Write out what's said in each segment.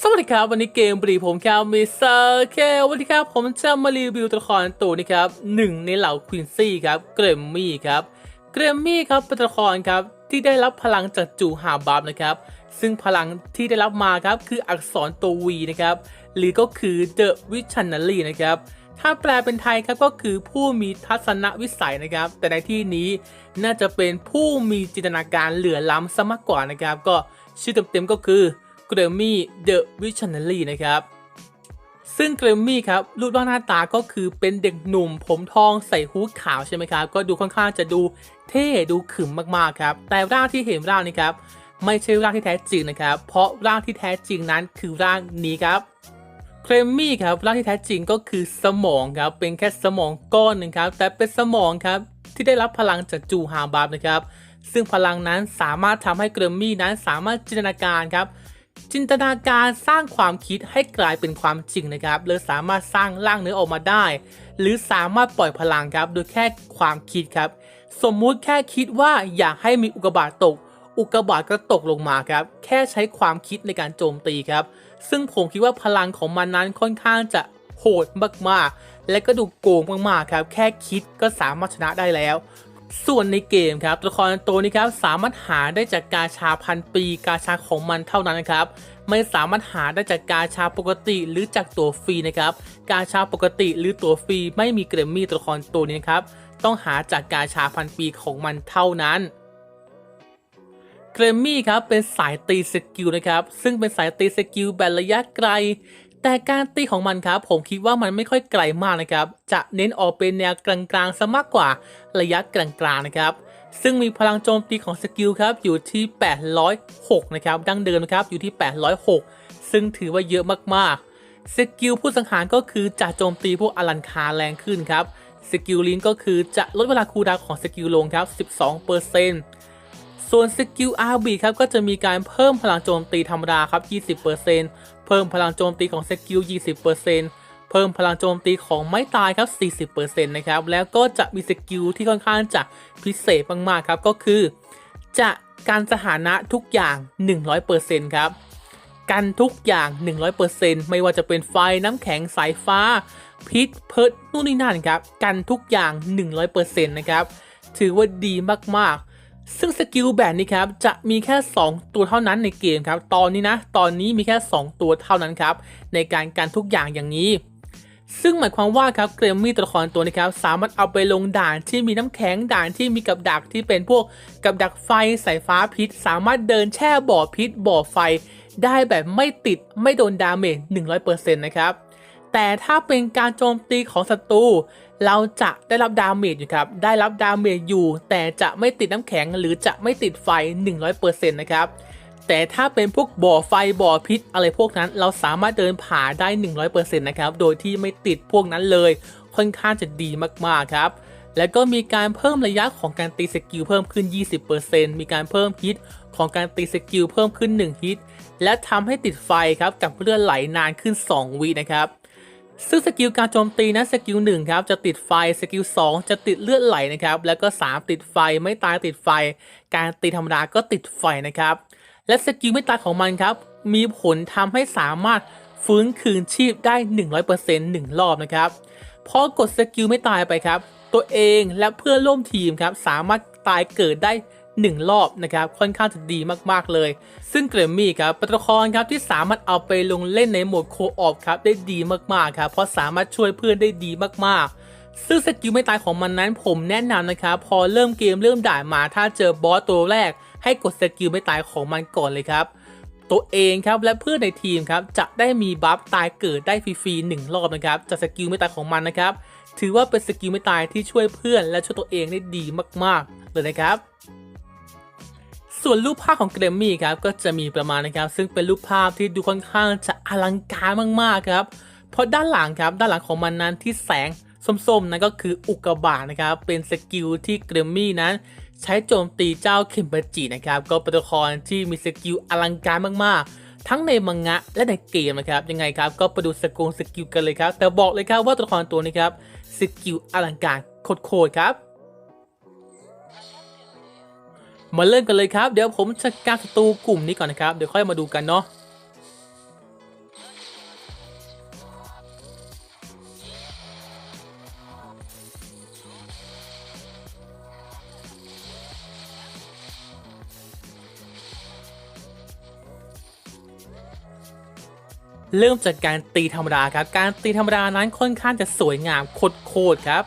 สวัสดีครับ วันนี้เกมบรีผมแคลมิเซอร์เควันนี้ครับผมจะมารีวิวตัวละครตัวนี้ครับหนึ่งในเหล่าควินซี่ครับเกรมมี่ครับเกรมมี่ครับเป็นตัวละครครับที่ได้รับพลังจากจูฮาบับนะครับ ซึ่งพลังที่ได้รับมาครับคืออักษรตัว V นะครับหรือก็คือ The Visionary นะครับถ้าแปลเป็นไทยครับก็คือผู้มีทัศนวิสัยนะครับ แต่ในที่นี้น่าจะเป็นผู้มีจินตนาการเหลือล้ำซะมากกว่านะครับ ก็ชื่อเต็มๆก็คือ กรมมี่ The Visionary นะครับ ซึ่งเกรมมี่ครับรูปร่างหน้าตาก็คือเป็นเด็กหนุ่ม ผมทองใส่ฮู้ดขาวใช่ไหมครับก็ดูค่อนข้างจะดูเท่ดูขึมมากๆครับ แต่ร่างที่เห็นร่างนี้ครับไม่ใช่ร่างที่แท้จริงนะครับ เพราะร่างที่แท้จริงนั้นคือร่างนี้ครับเครมมี่ครับร่างที่แท้จริงก็คือสมองครับ เป็นแค่สมองก้อนหนึ่งครับ แต่เป็นสมองครับที่ได้รับพลังจากจูฮาบาบนะครับ ซึ่งพลังนั้นสามารถทำให้เกรมมี่นั้นสามารถจินตนาการครับ จินตนาการสร้างความคิดให้กลายเป็นความจริงนะครับหรือสามารถสร้างร่างเนื้อออกมาได้ หรือสามารถปล่อยพลังครับโดยแค่ความคิดครับ สมมุติแค่คิดว่าอยากให้มีอุกกาบาตตก อุกกาบาตก็ตกลงมาครับ แค่ใช้ความคิดในการโจมตีครับ ซึ่งผมคิดว่าพลังของมันนั้นค่อนข้างจะโหดมากๆ และก็ดูโกงมากๆครับ แค่คิดก็สามารถชนะได้แล้ว ส่วนในเกมครับตัวละครตัวนี้ครับสามารถหาได้จากกาชาพันปีกาชาของมันเท่านั้นนะครับไม่สามารถหาได้จากกาชาปกติหรือจากตัวฟรีนะครับกาชาปกติหรือตัวฟรีไม่มีเกรมมี่ตัวละครตัวนี้นะครับต้องหาจากกาชาพันปีของมันเท่านั้นเกรมมี่ครับเป็นสายตีสกิลนะครับซึ่งเป็นสายตีสกิลแบบระยะไกล แต่การตีของมันครับ ผมคิดว่ามันไม่ค่อยไกลมากนะครับ จะเน้นออกเป็นแนวกลางๆซะมากกว่าระยะกลางๆนะครับ ซึ่งมีพลังโจมตีของสกิลครับอยู่ที่ 806 นะครับ ดั้งเดิมนะครับอยู่ที่ 806 ซึ่งถือว่าเยอะมากๆ สกิลผู้สังหารก็คือจะโจมตีพวกอลันคาแรงขึ้นครับ สกิลลินก็คือจะลดเวลาคูลดาวของสกิลลงครับ 12%ส่วนสกิลอาร์บีครับก็จะมีการเพิ่มพลังโจมตีธรรมดาครับ 20% เพิ่มพลังโจมตีของสกิล 20%เพิ่มพลังโจมตีของไม้ตายครับ 40%นะครับ แล้วก็จะมีสกิลที่ค่อนข้างจะพิเศษมากๆครับ ก็คือ จะการสถานะทุกอย่าง 100%ครับ กันทุกอย่าง 100%ไม่ว่าจะเป็นไฟน้ำแข็งสายฟ้า พิษเพิร์ดนู่นนี่นั่นครับ กันทุกอย่าง 100%นะครับ ถือว่าดีมากๆ ซึ่งสกิลแบบนี้ครับจะมีแค่ 2 ตัวเท่านั้นในเกมครับ ตอนนี้นะ ตอนนี้มีแค่ 2 ตัวเท่านั้นครับ ในการกันทุกอย่างอย่างนี้ ซึ่งหมายความว่าครับเกรมมี่ตัวละครตัวนี้ครับ สามารถเอาไปลงด่านที่มีน้ำแข็งด่านที่มีกับดักที่เป็นพวกกับดักไฟสายฟ้าพิษ สามารถเดินแช่บ่อพิษบ่อไฟ ได้แบบไม่ติดไม่โดนดาเมจ100%นะครับ แต่ถ้าเป็นการโจมตีของศัตรูเราจะได้รับดาเมจอยู่ครับ ได้รับดาเมจอยู่ แต่จะไม่ติดน้ำแข็งหรือจะไม่ติดไฟ 100%นะครับ แต่ถ้าเป็นพวกบ่อไฟบ่อพิษอะไรพวกนั้น เราสามารถเดินผ่าได้ 100%นะครับ โดยที่ไม่ติดพวกนั้นเลย ค่อนข้างจะดีมากๆครับ แล้วก็มีการเพิ่มระยะของการตีสกิลเพิ่มขึ้น 20%มีการเพิ่มฮิตของการตีสกิลเพิ่มขึ้น 1 ฮิต และทำให้ติดไฟครับกับเลือดไหลนานขึ้น 2 วินะครับ ซึ่งสกิลการโจมตีนะสกิล1ครับจะติดไฟสกิล2จะติดเลือดไหลนะครับแล้วก็ 3 ติดไฟไม่ตายติดไฟ การตีธรรมดาก็ติดไฟนะครับและสกิลไม่ตายของมันครับมีผลทำให้สามารถฟื้นคืนชีพได้ 100% 1 รอบนะครับพอกดสกิลไม่ตายไปครับ ตัวเองและเพื่อนร่วมทีมครับสามารถตายเกิดได้ 1 รอบนะครับค่อนข้างจะดีมากๆเลย ซึ่งเกรมมี่ครับเป็นตัวละครครับที่สามารถเอาไปลงเล่นในโหมดโคออฟครับได้ดีมากๆครับเพราะสามารถช่วยเพื่อนได้ดีมากๆซึ่งสกิลไม่ตายของมันนั้นผมแนะนำนะครับพอเริ่มเกมเริ่มด่านมาถ้าเจอบอสตัวแรก ให้กดสกิลไม่ตายของมันก่อนเลยครับ ตัวเองครับและเพื่อนในทีมครับจะได้มีบัฟตายเกิดได้ฟรีๆหนึ่งรอบนะครับจากสกิลไม่ตายของมันนะครับ ถือว่าเป็นสกิลไม่ตายที่ช่วยเพื่อนและช่วยตัวเองได้ดีมากๆเลยนะครับ ส่วนรูปภาพของเกรมมี่ครับก็จะมีประมาณนะครับ ซึ่งเป็นรูปภาพที่ดูค่อนข้างจะอลังการมากๆครับ เพราะด้านหลังครับด้านหลังของมันนั้นที่แสงส้มๆนั่นก็คืออุกกาบาตนะครับ เป็นสกิลที่เกรมมี่นั้น ใช้โจมตีเจ้าเคิมเบจินะครับ ก็เป็นตัวละครที่มีสกิลอลังการมากๆ ทั้งในมังงะและในเกมนะครับ ยังไงครับก็ไปดูสกงสกิลกันเลยครับ แต่บอกเลยครับว่าตัวละครตัวนี้ครับสกิลอลังการโคตรๆครับ มาเริ่มกันเลยครับ เดี๋ยวผมจะการศัตรูกลุ่มนี้ก่อนนะครับ เดี๋ยวค่อยมาดูกันเนาะเริ่มจากการตีธรรมดาครับ การตีธรรมดานั้นค่อนข้างจะสวยงามโคตรครับ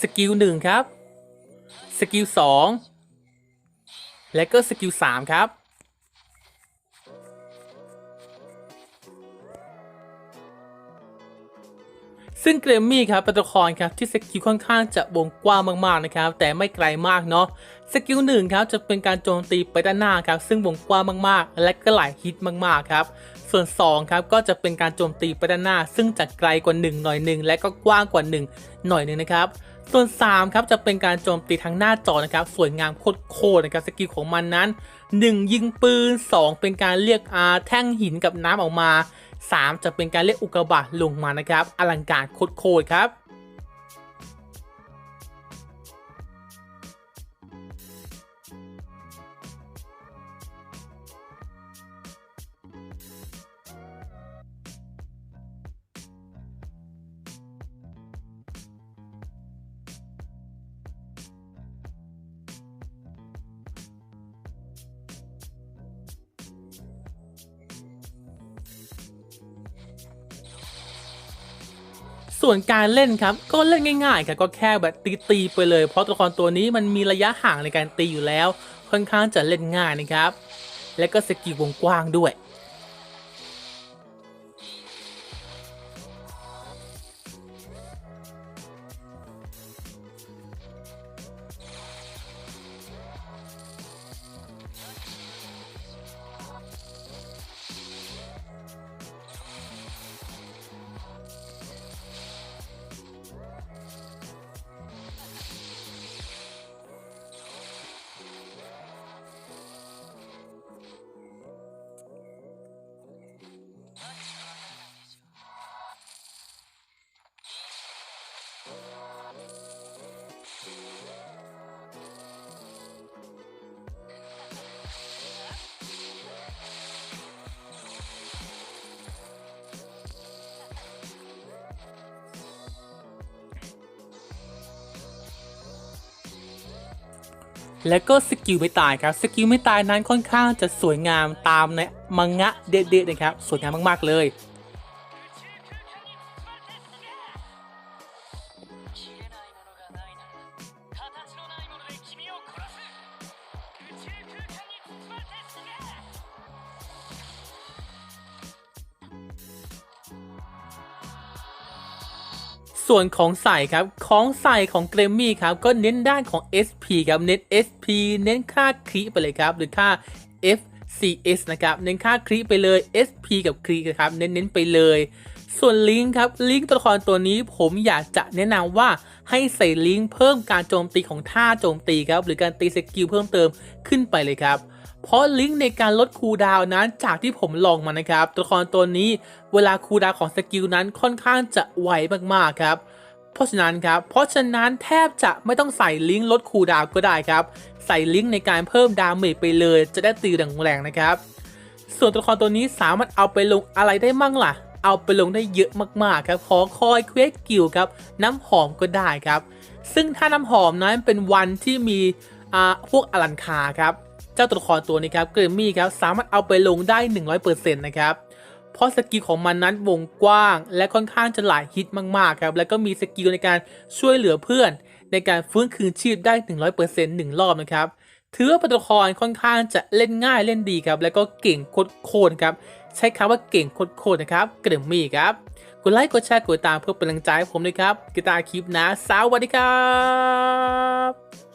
สกิลหนึ่งครับ สกิลสองและก็สกิลสามครับ ซึ่งเกรมมี่ครับเป็นตัวละครครับที่สกิลค่อนข้างจะวงกว้างมากๆนะครับ แต่ไม่ไกลมากเนาะสกิลหนึ่งครับจะเป็นการโจมตีไปด้านหน้าครับ ซึ่งวงกว้างมากๆ และก็หลายฮิตมากๆครับส่วน2ครับก็จะเป็นการโจมตีไปด้านหน้า ซึ่งจะไกลกว่า 1 หน่อยหนึ่งและก็กว้างกว่า 1 หน่อยหนึ่งนะครับ ส่วน 3 ครับ จะเป็นการโจมตีทางหน้าจอนะครับ สวยงามโคตรๆนะครับสกิลของมันนั้น 1 ยิงปืน 2 เป็นการเรียกอาแท่งหินกับน้ำออกมา 3 จะเป็นการเรียกอุกกาบาตลงมานะครับ อลังการโคตรๆครับ ส่วนการเล่นครับก็เล่นง่ายๆครับก็แค่แบบตีๆไปเลย เพราะตัวละครตัวนี้มันมีระยะห่างในการตีอยู่แล้ว ค่อนข้างจะเล่นง่ายนะครับ และก็สกิลวงกว้างด้วย และก็สกิลไม่ตายครับ สกิลไม่ตายนั้นค่อนข้างจะสวยงามตามในมังงะเด็ดๆนะครับ สวยงามมากๆเลย ส่วนของใส่ครับของใส่ของเกรมมี่ครับก็เน้นด้านของ SP ครับเน้น SP เน้นค่าครีไปเลยครับหรือค่า FCS นะครับเน้นค่าครีไปเลย SP กับครีนะครับเน้นๆไปเลย ส่วนลิงก์ครับลิงก์ตัวละครตัวนี้ผมอยากจะแนะนำว่าให้ใส่ลิงก์เพิ่มการโจมตีของท่าโจมตีครับหรือการตีสกิลเพิ่มเติมขึ้นไปเลยครับ เพราะลิงก์ในการลดคูดาวนั้นจากที่ผมลองมานะครับ ตัวละครตัวนี้เวลาคูดาวของสกิลนั้นค่อนข้างจะไวมากๆครับเพราะฉะนั้นครับ เพราะฉะนั้นแทบจะไม่ต้องใส่ลิงก์ลดคูดาวก็ได้ครับ ใส่ลิงก์ในการเพิ่มดาเมจไปเลย จะได้ตีแรงๆนะครับ ส่วนตัวละครตัวนี้สามารถเอาไปลงอะไรได้มั่งล่ะ เอาไปลงได้เยอะมากๆครับ ขอคอยเควสกิลครับน้ำหอมก็ได้ครับ ซึ่งถ้าน้ำหอมนั้นเป็นวันที่มีพวกอลันคาครับ เจ้าตัวละครตัวนี้ครับเกรมมี่ครับสามารถเอาไปลงได้ 100%นะครับเพราะสกิลของมันนั้นวงกว้าง และค่อนข้างจะหลายฮิตมากๆครับแล้วก็มีสกิลในการช่วยเหลือเพื่อน ในการฟื้นคืนชีพได้ 100%หนึ่งรอบนะครับถือว่าตัวละครค่อนข้างจะเล่นง่ายเล่นดีครับ แล้วก็เก่งโคตรครับ ใช้คำว่าเก่งโคตรนะครับเกรมมี่ครับกดไลค์กดแชร์กดติดตามเพื่อเป็นกำลังใจให้ผมด้วยครับกีตาร์คลิปนะสวัสดีครับ